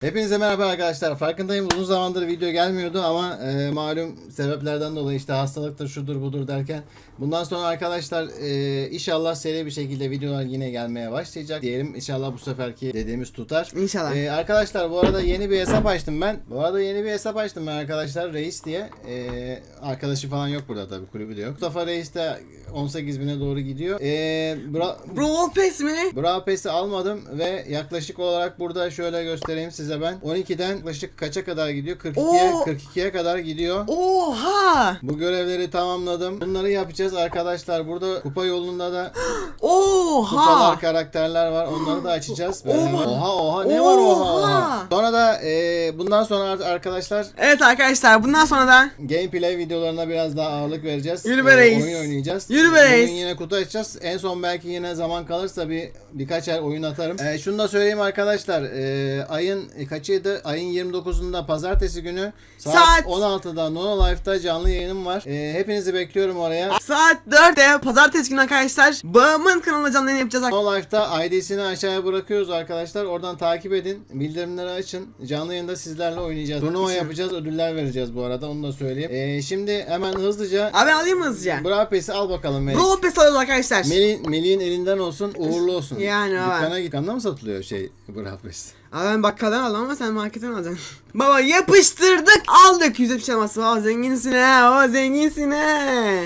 Hepinize merhaba arkadaşlar. Farkındayım uzun zamandır video gelmiyordu ama e, malum sebeplerden dolayı işte hastalıktır şudur budur derken bundan sonra arkadaşlar e, inşallah seri bir şekilde videolar yine gelmeye başlayacak. Diyelim inşallah bu seferki dediğimiz tutar. İnşallah. E, arkadaşlar bu arada yeni bir hesap açtım ben. Bu arada yeni bir hesap açtım ben arkadaşlar Reis diye. E, arkadaşı falan yok burada tabi kulübü de yok. Mustafa Reis de 18 bine doğru gidiyor. E, Bra Brawl Pass mi? Brawl Pass'i almadım ve yaklaşık olarak burada şöyle göstereyim size de ben 12'den yaklaşık kaça kadar gidiyor? 42'ye Oo. 42'ye kadar gidiyor. Oha! Bu görevleri tamamladım. Bunları yapacağız arkadaşlar. Burada kupa yolunda da Oha! kupalar karakterler var. Onları da açacağız. Oha. oha oha ne var oha oha. Sonra da e, bundan sonra arkadaşlar Evet arkadaşlar bundan sonra da gameplay videolarına biraz daha ağırlık vereceğiz. Yürü be e, reis. Oyun oynayacağız. Yürü be Bugün yine kutu açacağız. En son belki yine zaman kalırsa bir birkaç yer oyun atarım. E, şunu da söyleyeyim arkadaşlar. E, ayın e, kaçıydı? Ayın 29'unda pazartesi günü saat, saat 16'da Nono Life'da canlı yayınım var. E, hepinizi bekliyorum oraya. Saat 4'te pazartesi günü arkadaşlar Bağım'ın kanalına canlı yayın yapacağız. Nono Life'da ID'sini aşağıya bırakıyoruz arkadaşlar. Oradan takip edin. Bildirimleri açın. Canlı yayında sizlerle oynayacağız. Turnuva yapacağız. Ödüller vereceğiz bu arada. Onu da söyleyeyim. E, şimdi hemen hızlıca. Abi alayım hızlıca. Bravo Pes'i al bakalım Melih. Bravo Pes'i alıyoruz arkadaşlar. Melih'in elinden olsun. Uğurlu olsun. Yani evet. Dükkana git. Dükkanda mı satılıyor şey bu rahat Abi ben bakkaldan aldım ama sen marketten alacaksın. baba yapıştırdık aldık. Yüzde bir şey alması. Baba zenginsin ha. O zenginsin ha.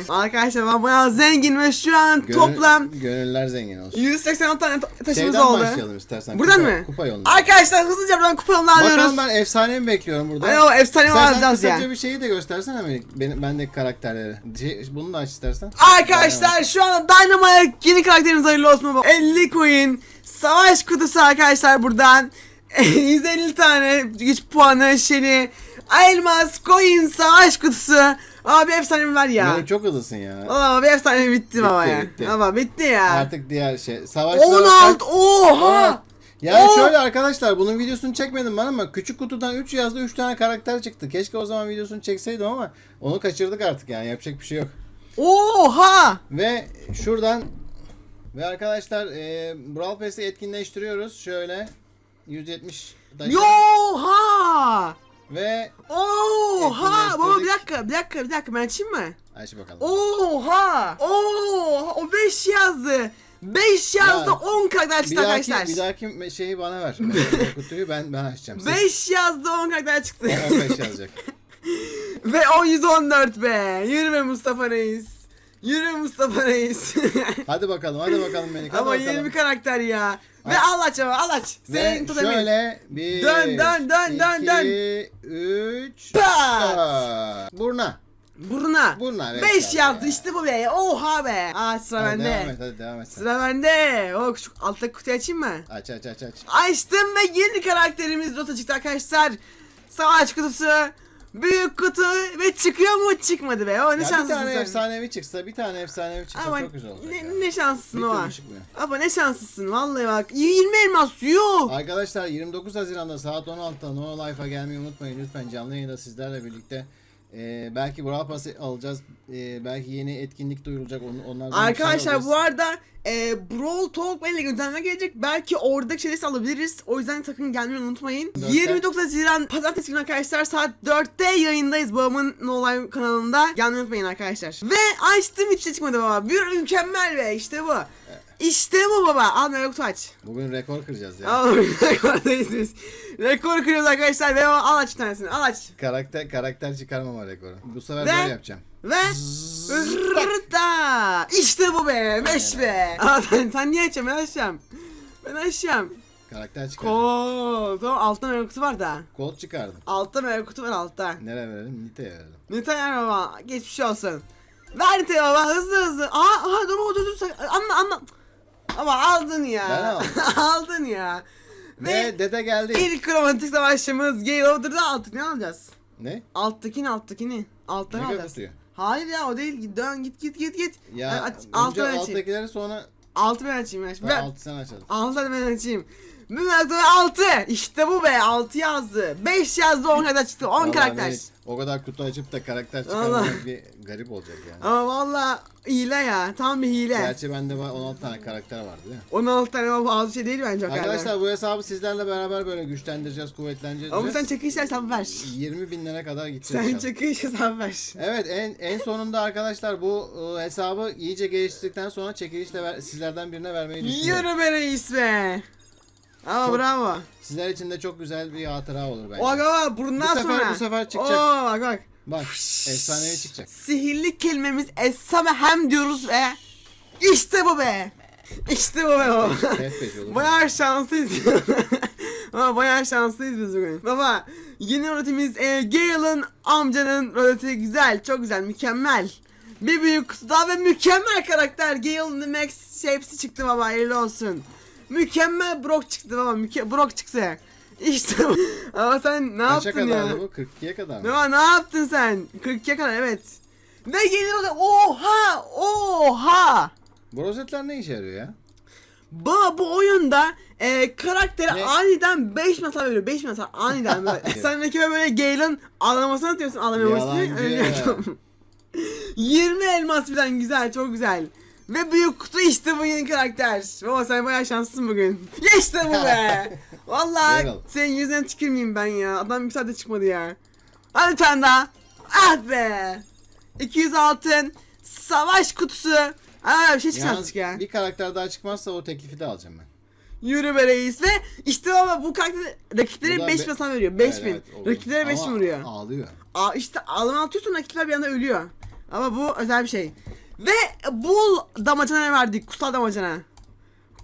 Arkadaşlar ben bayağı zengin ve şu an Gönül, toplam. Gönüller zengin olsun. 186 tane ta taşımız Şeyden oldu. Şeyden başlayalım istersen. Buradan kupa, mı? Kupa yolundan. Arkadaşlar hızlıca buradan kupa alıyoruz. Bakalım ben efsane mi bekliyorum burada? Ay o efsane mi alacağız ya. Sen bir şeyi de göstersene mi? Benim, bendeki karakterleri. Şey, bunu da aç istersen. Arkadaşlar Dynamite. şu anda Dynamite yeni karakterimiz hayırlı olsun baba. 50 coin. Savaş kutusu arkadaşlar buradan. 150 tane güç puanı, şeni, elmas, coin, savaş kutusu. Abi efsanemi ver ya. Yani çok hızlısın ya. Valla abi efsanemi bitti, bitti ama ya. Bitti. Ama bitti ya. Artık diğer şey. Savaşlara 16 bak... oha. Yani Oo. Oh! şöyle arkadaşlar bunun videosunu çekmedim ben ama küçük kutudan 3 yazda 3 tane karakter çıktı. Keşke o zaman videosunu çekseydim ama onu kaçırdık artık yani yapacak bir şey yok. Oha! Ve şuradan ve arkadaşlar e, Brawl Pass'i etkinleştiriyoruz. Şöyle 170 dakika. Yoha! Ve Oha! Baba bir dakika, bir dakika, bir dakika. Ben açayım mı? Aç bakalım. Oha! Oha! O 5 yazdı. 5 yazdı Ya, 10 kadar bir çıktı dahaki, arkadaşlar. bir dahaki şeyi bana ver. Kutuyu ben ben açacağım. Siz- 5 yazdı 10 kadar çıktı. 15 yazacak. Ve 10 114 be. Yürü be Mustafa Reis. Yürü Mustafa Reis. Hadi bakalım, hadi bakalım beni. Ama bakalım. 20 karakter ya. Ve al aç ama al aç. Senin tut emin. Şöyle bir. Dön dön dön dön dön. iki, üç, Pat. dört. Burna. Buruna. Buruna. 5 yazdı işte bu be. Oha be. Aa sıra Hadi devam et hadi devam et. sen. Sıra bende. O küçük alttaki kutuyu açayım mı? Aç aç aç aç. Açtım ve yeni karakterimiz Dota çıktı arkadaşlar. Savaş kutusu. Büyük kutu ve çıkıyor mu çıkmadı be. O ne ya şanslısın bir tane sen. efsanevi çıksa, bir tane efsanevi çıksa Ama çok güzel olacak. Ne, yani. ne şanslısın o var. Ama ne şanslısın vallahi bak. 20 elmas yok. Arkadaşlar 29 Haziran'da saat 16'da No Life'a gelmeyi unutmayın. Lütfen canlı yayında sizlerle birlikte ee, belki Brawl Pass alacağız. Ee, belki yeni etkinlik duyurulacak. On, onlardan şey Arkadaşlar bu arada e, Brawl Talk ile gündeme gelecek. Belki oradaki şeyleri alabiliriz. O yüzden sakın gelmeyi unutmayın. 29 Haziran Pazartesi günü arkadaşlar saat 4'te yayındayız babamın No Live kanalında. Gelmeyi unutmayın arkadaşlar. Ve açtım hiç şey çıkmadı baba. Bir mükemmel ve işte bu. İşte bu baba. Anla yok aç. Bugün rekor kıracağız ya. Al rekordayız biz. Rekor kırıyoruz arkadaşlar. Ve o al aç bir tanesini. Al aç. Karakter karakter çıkarmama rekoru. Bu sefer Ve- böyle yapacağım. Ve Rırırırda. İşte bu be. Meş be. Aa, sen niye açacağım? Ben açacağım. Ben açacağım. Karakter çıkardım. Kol. Tamam altta meyve kutu var da. Kol çıkardım. Altta meyve kutu var altta. Nereye verelim? Nite'ye verelim. Nitay baba. Geçmiş olsun. Ver Nitay baba hızlı hızlı. Aa, aa dur dur dur, dur ama aldın ya. Ben aldım. aldın ya. Ve Ve dede geldi. ilk romantik savaşımız Gale Order'da altık ne alacağız? Ne? Alttakini alttakini. Alttan Mega alacağız. kutuyu. Hayır ya o değil. Dön git git git git. Ya aç, önce alttakileri sonra Altı ben açayım. Ben, ben ben altı sen açalım. altı ben açayım. Sonra 6. İşte bu be 6 yazdı. 5 yazdı 10 kadar çıktı 10 Vallahi karakter. Melih, o kadar kutu açıp da karakter çıkarmak bir garip olacak yani. Ama valla hile ya tam bir hile. Gerçi bende var 16 tane karakter vardı değil mi? 16 tane ama az bir şey değil bence o kadar. Arkadaşlar bu hesabı sizlerle beraber böyle güçlendireceğiz, kuvvetlendireceğiz. Ama sen çekilişler hesabı ver. 20 binlere kadar gideceğiz. Sen çekiliş hesabı ver. Evet en en sonunda arkadaşlar bu e, hesabı iyice geliştirdikten sonra çekilişle ver- sizlerden birine vermeyi düşünüyorum. Yürü be reis be. Ama Çok- bravo. Sizler için de çok güzel bir hatıra olur bence. Aga bak bundan Bu sefer- sonra. bu sefer çıkacak. Oo bak bak. Bak efsanevi çıkacak. Sihirli kelimemiz Essame hem diyoruz ve işte bu be. İşte bu be baba. F5 olur. Bayağı şanslıyız. Baba bayağı şanslıyız biz bugün. Baba yeni öğretimiz e, Gale'ın amcanın öğreti güzel, çok güzel, mükemmel. Bir büyük kutu daha ve mükemmel karakter. Gale'ın Max şey hepsi çıktı baba, hayırlı olsun. Mükemmel Brock çıktı baba, müke Brock çıktı. İşte. Ama sen ne Kaça yaptın ya? kadardı bu? 42'ye kadar mı? Baba ne yaptın sen? 42'ye kadar evet. Ne gelir o da? Oha! Oha! Bu rozetler ne işe yarıyor ya? Ba bu oyunda e, karaktere Ne? aniden 5 metal veriyor. 5 metal aniden böyle. Sen rakibe böyle Gale'ın ağlamasını atıyorsun. Ağlamamasını Yalancı. ölüyorsun. 20 elmas birden güzel çok güzel. Ve büyük kutu işte bu yeni karakter. Baba sen bayağı şanslısın bugün. İşte bu be. Vallahi Gale. senin yüzünden tükürmeyeyim ben ya. Adam bir saatte çıkmadı ya. Hadi bir tane daha. Ah be. 200 altın. Savaş kutusu. Aa bir şey Yalnız ya. bir karakter daha çıkmazsa o teklifi de alacağım ben. Yürü be reis ve işte ama bu karakter rakiplere Buradan 5 be- bin veriyor. 5000. Evet, evet, olur. rakiplere 5 bin Ama vuruyor. Ağlıyor. Aa işte ağlama atıyorsun rakipler bir anda ölüyor. Ama bu özel bir şey. Ve bul damacana verdik. Kutsal damacana.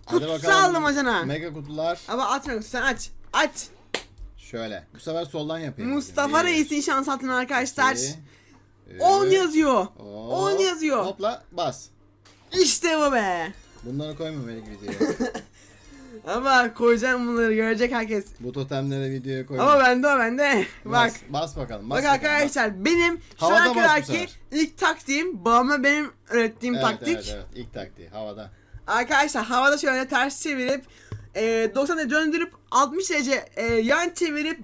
Hadi Kutsal bakalım. damacana. Mega kutular Ama atma sen aç. Aç. şöyle. Bu sefer soldan yapayım. Mustafa Bir, Reis'in şans altın arkadaşlar. iki, üç, 10 yazıyor. hop, 10 yazıyor. Hopla bas. İşte bu be. Bunları koyma Melih videoya. Ama koyacağım bunları görecek herkes. Bu totemlere videoya koyma. Ama bende o bende. Bak. Bas, bas bakalım. Bas Bak bakalım, arkadaşlar benim şu Havada bu kadarki ilk taktiğim babama benim öğrettiğim Evet, taktik. Evet evet ilk taktiği havada. Arkadaşlar havada şöyle ters çevirip e, 90 derece döndürüp 60 derece e, yan çevirip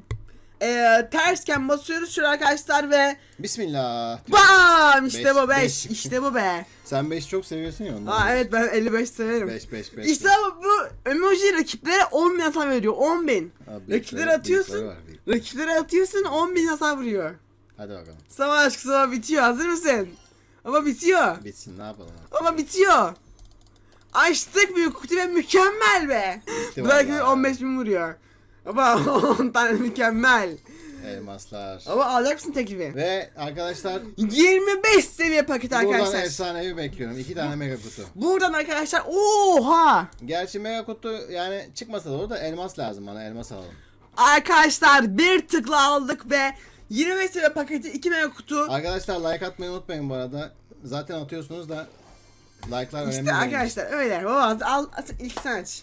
e, tersken basıyoruz şöyle arkadaşlar ve Bismillah. BAM işte Beş, bu 5 beş. işte bu be. Sen 5 çok seviyorsun ya ondan. Aa evet ben 55 severim. 5 5 5. İşte bu, bu emoji rakiplere 10 bin hasar veriyor 10 bin. Rakiplere atıyorsun. Rakiplere atıyorsun 10 bin hasar vuruyor. Hadi bakalım. Savaş kısa bitiyor hazır mısın? Ama bitiyor. Bitsin ne yapalım. Ama bitiyor. Açtık büyük kutu ve mükemmel be. Bitti Bu rakip vallahi. 15 bin vuruyor. Ama 10 tane mükemmel. Elmaslar. Ama alacak mısın teklifi? Ve arkadaşlar 25 seviye paket buradan arkadaşlar. efsanevi bekliyorum. 2 tane mega kutu. Buradan arkadaşlar oha. Gerçi mega kutu yani çıkmasa da olur da elmas lazım bana. Elmas alalım. Arkadaşlar bir tıkla aldık ve 25 seviye paketi 2 mega kutu. Arkadaşlar like atmayı unutmayın bu arada. Zaten atıyorsunuz da like'lar önemli. İşte için. arkadaşlar öyle. Baba al at, ilk sen aç.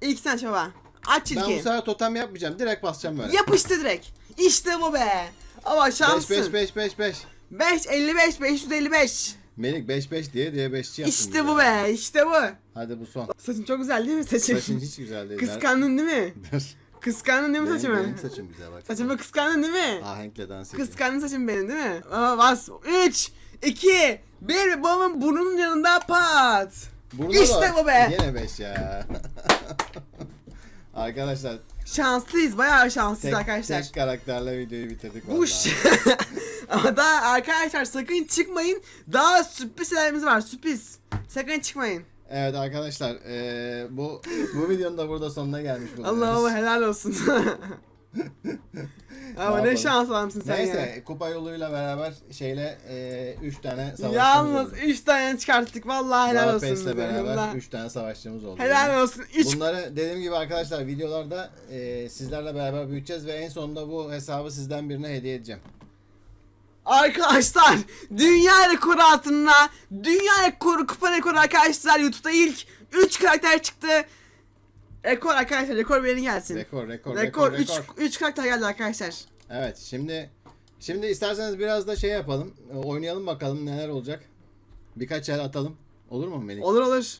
İlk sen aç baba. Aç Ben bu ilki. sefer totem yapmayacağım. Direkt basacağım böyle. Yapıştı direkt. İşte bu be. Ama 5 şansın. 5 5 5 5. 5 55 555. Melik 5 5 diye diye 5'çi yaptım. İşte bu be. işte bu. Hadi bu son. Saçın çok güzel değil mi saçın? Saçın hiç güzel değil. Kıskandın değil mi? Dur. Kıskandın değil mi Benim, saçımı? benim saçım güzel bak. Saçımı kıskandın değil mi? Ahenkle dans ediyor. Kıskandın saçım benim değil mi? Ama bas. 3 2 1 babamın burnunun yanında pat. Burada İşte bu be. Yine 5 ya. Arkadaşlar Şanslıyız. Bayağı şanslıyız tek, arkadaşlar. tek karakterle videoyu bitirdik Bu vallahi. ş- Ama daha arkadaşlar sakın çıkmayın. Daha sürpriz şeylerimiz var. Sürpriz. Sakın çıkmayın. Evet arkadaşlar eee, bu bu videonun da burada sonuna gelmiş bulunuyoruz. Allah'ıma helal olsun. Ama ne yapalım? şans adamsın sen Neyse ya. kupa yoluyla beraber şeyle 3 tane savaşçımız Yalnız oldu. 3 tane çıkarttık. Vallahi helal olsun. Warface'le bize. beraber Vallahi 3 tane savaşçımız oldu. Helal olsun. 3 Bunları dediğim gibi arkadaşlar videolarda eee, sizlerle beraber büyüteceğiz ve en sonunda bu hesabı sizden birine hediye edeceğim. Arkadaşlar dünya rekoru altına dünya rekoru kupa rekoru arkadaşlar YouTube'da ilk 3 karakter çıktı. Rekor arkadaşlar rekor benim gelsin. Rekor rekor rekor rekor 3 rekor. 3 karakter geldi arkadaşlar. Evet şimdi şimdi isterseniz biraz da şey yapalım. Oynayalım bakalım neler olacak. Birkaç el atalım. Olur mu Melih? Olur olur.